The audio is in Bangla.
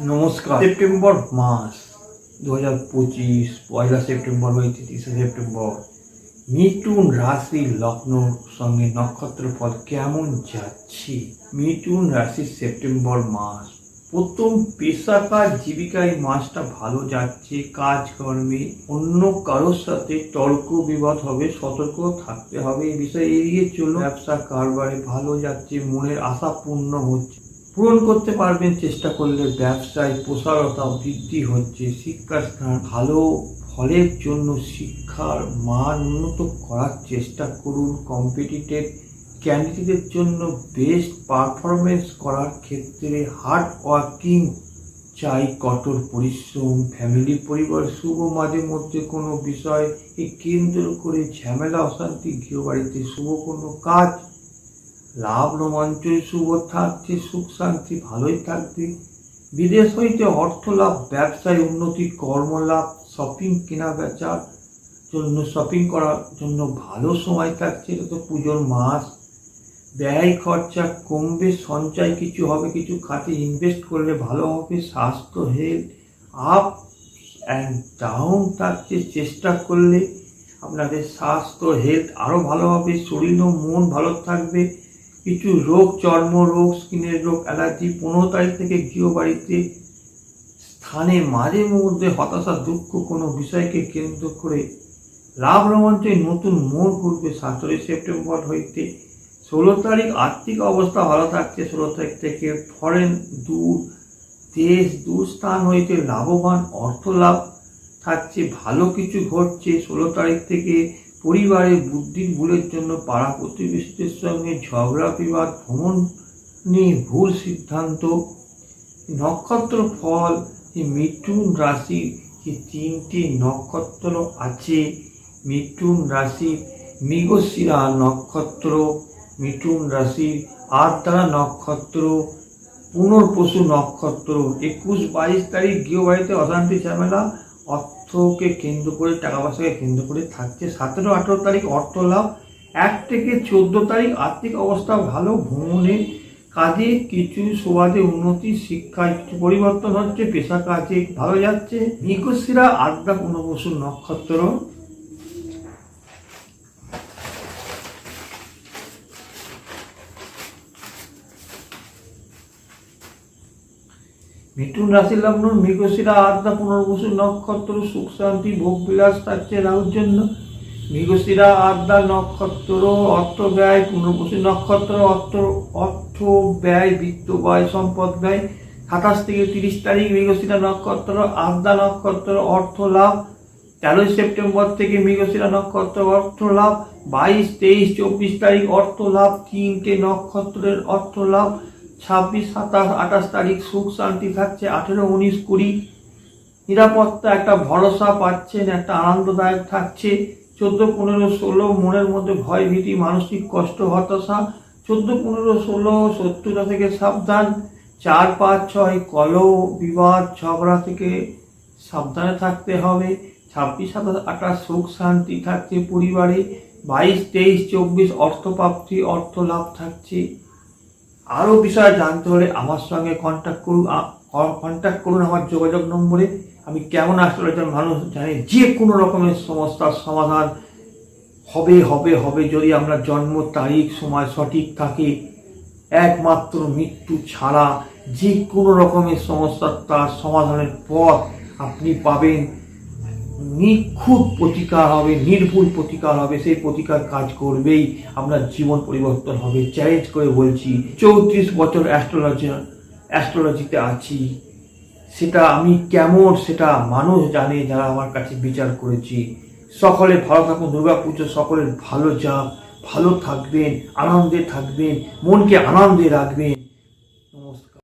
নমস্কার। সেপ্টেম্বর মাস। দু হাজার পঁচিশ পয়লা সেপ্টেম্বর বা তিরিশে সেপ্টেম্বর। মিথুন রাশি লগ্নর সঙ্গে নক্ষত্র ফল কেমন যাচ্ছে? মিথুন রাশির সেপ্টেম্বর মাস। প্রথম পেশাকার জীবিকায় মাসটা ভালো যাচ্ছে কাজকর্মে। অন্য কারোর সাথে তর্ক বিবাদ হবে সতর্ক থাকতে হবে এই বিষয়ে এড়িয়ে চলো ব্যবসা কারবারে ভালো যাচ্ছে মনের আশা পূর্ণ হচ্ছে। পূরণ করতে পারবেন, চেষ্টা করলে ব্যবসায় প্রসারতা বৃদ্ধি হচ্ছে শিক্ষাস্থান ভালো ফলের জন্য শিক্ষার মান উন্নত করার চেষ্টা করুন কম্পিটিটিভ ক্যান্ডিডেটের জন্য বেস্ট পারফরমেন্স করার ক্ষেত্রে হার্ড ওয়ার্কিং চাই কঠোর পরিশ্রম ফ্যামিলি পরিবার, শুভ মাঝে মধ্যে কোনো বিষয়কে কেন্দ্র করে ঝামেলা, অশান্তি, গৃহবাড়িতে শুভ কোনো কাজ লাভ রোমাঞ্চই শুভ থাকছে সুখ শান্তি ভালোই থাকবে। বিদেশ হইতে অর্থ লাভ, ব্যবসায় উন্নতি, কর্মলাভ শপিং কেনা বেচার জন্য শপিং করার জন্য ভালো সময় থাকছে, এটা তো পুজোর মাস। ব্যয় খরচা কমবে, সঞ্চয় কিছু হবে, কিছু খাতে ইনভেস্ট করলে ভালো হবে, স্বাস্থ্য হেলথ আপ অ্যান্ড ডাউন থাকছে। চেষ্টা করলে আপনাদের স্বাস্থ্য হেলথ আরও ভালো হবে, শরীর ও মন ভালো থাকবে। কিছু রোগ, চর্ম রোগ, স্কিনের রোগ, অ্যালার্জি, পনেরো তারিখ থেকে গৃহবাড়িতে স্থানে মাঝে মধ্যে হতাশা, দুঃখ কোনো বিষয়কে কেন্দ্র করে লাভ রোমাঞ্চে নতুন মোড় ঘুরবে সতেরোই সেপ্টেম্বর হইতে। ষোলো তারিখ আর্থিক অবস্থা ভালো থাকছে। ষোলো তারিখ থেকে ফরেন দূর, দেশ দূর স্থান হইতে লাভবান, অর্থ লাভ থাকছে, ভালো কিছু ঘটছে। ষোলো তারিখ থেকে পরিবারের বুদ্ধির ভুলের জন্য পাড়া প্রতিবেশীদের সঙ্গে ঝগড়া, বিবাদ, ভ্রমণ নিয়ে ভুল সিদ্ধান্ত, নক্ষত্র ফল, যে মিথুন রাশির যে তিনটি নক্ষত্র আছে, মিথুন রাশির মৃগশিরা নক্ষত্র, মিথুন রাশির আর্দ্রা নক্ষত্র পুনর্বসু নক্ষত্র, একুশ বাইশ তারিখ গৃহবাড়িতে অশান্তি ঝামেলা অর্থকে কেন্দ্র করে, টাকা পয়সাকে কেন্দ্র করে থাকছে। সতেরো, আঠেরো তারিখ অর্থ লাভ, এক থেকে চোদ্দ তারিখ আর্থিক অবস্থা ভালো, ভ্রমণে কাজে কিছু সমাজে উন্নতি, শিক্ষায় কিছু পরিবর্তন হচ্ছে পেশা কাজে ভালো যাচ্ছে। নিকশিরা আদ্রা, পুনর্বসু নক্ষত্র। মিথুন রাশি লগ্ন, মৃগশিরা আদ্রা পুনর্বসু, নক্ষত্র, সুখ, শান্তি, ভোগ, বিলাস থাকছে রাহুর জন্য। মৃগশিরা আদ্রা নক্ষত্র, অর্থ ব্যয়, পুনর্বসু, নক্ষত্র, অর্থ অর্থ ব্যয়, বিত্ত ব্যয়, সম্পদ ব্যয়। সাতাশ থেকে তিরিশ তারিখ, মৃগশিরা নক্ষত্র আদ্রা নক্ষত্র, অর্থ লাভ। তেরোই সেপ্টেম্বর থেকে মৃগশিরা নক্ষত্র, অর্থ লাভ। বাইশ, তেইশ, চব্বিশ তারিখ, অর্থ লাভ। তিনটে নক্ষত্রের অর্থ লাভ। ছাব্বিশ সাতাশ আঠাশ তারিখ সুখ শান্তি থাকছে, আঠেরো, উনিশ, কুড়ি। নিরাপত্তা একটা ভরসা পাচ্ছেন, একটা আনন্দদায়ক থাকছে। চোদ্দ, পনেরো, ষোলো, মনের মধ্যে ভয়, ভীতি, মানসিক কষ্ট, হতাশা। চোদ্দ, পনেরো, ষোলো শত্রুতা থেকে সাবধান। চার, পাঁচ, ছয় কল বিবাদ, ঝগড়া থেকে সাবধানে থাকতে হবে। ছাব্বিশ, সাতাশ, আঠাশ, সুখ, শান্তি থাকছে পরিবারে। বাইশ, তেইশ, চব্বিশ, অর্থপ্রাপ্তি অর্থ লাভ থাকছে। আরও বিষয় জানতে হলে আমার সঙ্গে কন্ট্যাক্ট করুন কন্ট্যাক্ট করুন আমার যোগাযোগ নম্বরে। আমি কেমন অ্যাস্ট্রোলজার মানুষ জানি, যে কোনো রকমের সমস্যার সমাধান হবে হবে হবে যদি আমরা জন্ম তারিখ, সময় সঠিক থাকে। একমাত্র মৃত্যু ছাড়া যে কোনো রকমের সমস্যার তার সমাধানের পথ আপনি পাবেন। নিখুঁত প্রতিকার হবে, নির্ভুল প্রতিকার হবে, সেই প্রতিকার কাজ করবেই। আপনার জীবন পরিবর্তন হবে চ্যালেঞ্জ করে বলছি, চৌত্রিশ বছর অ্যাস্ট্রোলজি অ্যাস্ট্রোলজিতে আছি। সেটা আমি কেমন, সেটা মানুষ জানে যারা আমার কাছে বিচার করেছি। সকলে ভালো থাকুন, দুর্গা পুজো সকলের ভালো যাক, ভালো থাকবেন, আনন্দে থাকবেন, মনকে আনন্দে রাখবেন।